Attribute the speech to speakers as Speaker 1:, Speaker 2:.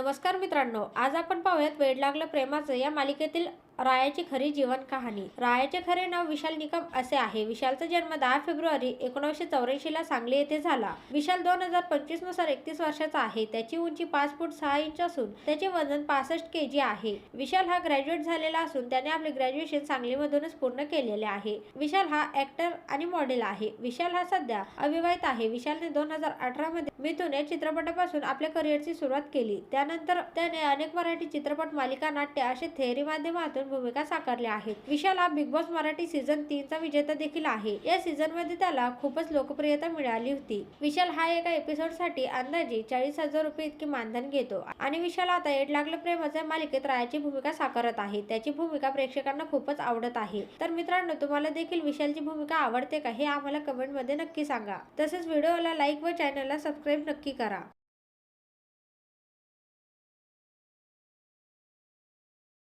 Speaker 1: नमस्कार मित्रांनो आज आपण पाहूयात वेड लागलं प्रेमाचं या मालिकेतील रायाची खरी जीवन कहाणी. रायाचे खरे नाव विशाल निकम असे आहे. विशालचा जन्म दहा फेब्रुवारी एकोणीसशे चौऱ्याऐंशी ला सांगली येथे झाला. विशाल दोन हजार पंचवीसनुसार एकतीस वर्षाचा आहे. त्याची उंची पाच फूट सहा इंच असून त्याचे वजन पासष्ट के जी आहे. विशाल हा ग्रॅज्युएट झालेला असून त्याने आपले ग्रॅज्युएशन सांगलीमधूनच पूर्ण केलेले आहे. विशाल हा ऍक्टर आणि मॉडेल आहे. विशाल हा सध्या अविवाहित आहे. विशालने दोन हजार अठरा मध्ये मिथून या चित्रपटापासून आपल्या करिअरची सुरुवात केली. त्यानंतर त्याने अनेक मराठी चित्रपट मालिका नाट्य असे थेअरी माध्यमातून भूमिका साकारल्या आहेत. विशाल हा बिग बॉस मराठी सीझन तीनचा विजेता देखील आहे. या सीझनमध्ये त्याला खूपच लोकप्रियता मिळाली होती. विशाल हा एका एपिसोडसाठी अंदाजे चाळीस हजार रुपये इतके मानधन घेतो आणि विशाल आता एड लागलं प्रेमाच्या मालिकेत रायाची भूमिका साकारत आहे. त्याची भूमिका प्रेक्षकांना खूपच आवडत आहे. तर मित्रांनो तुम्हाला देखील विशालची भूमिका आवडते का हे आम्हाला कमेंटमध्ये नक्की सांगा. तसेच व्हिडिओला लाईक व चॅनलला सबस्क्राईब नक्की करा.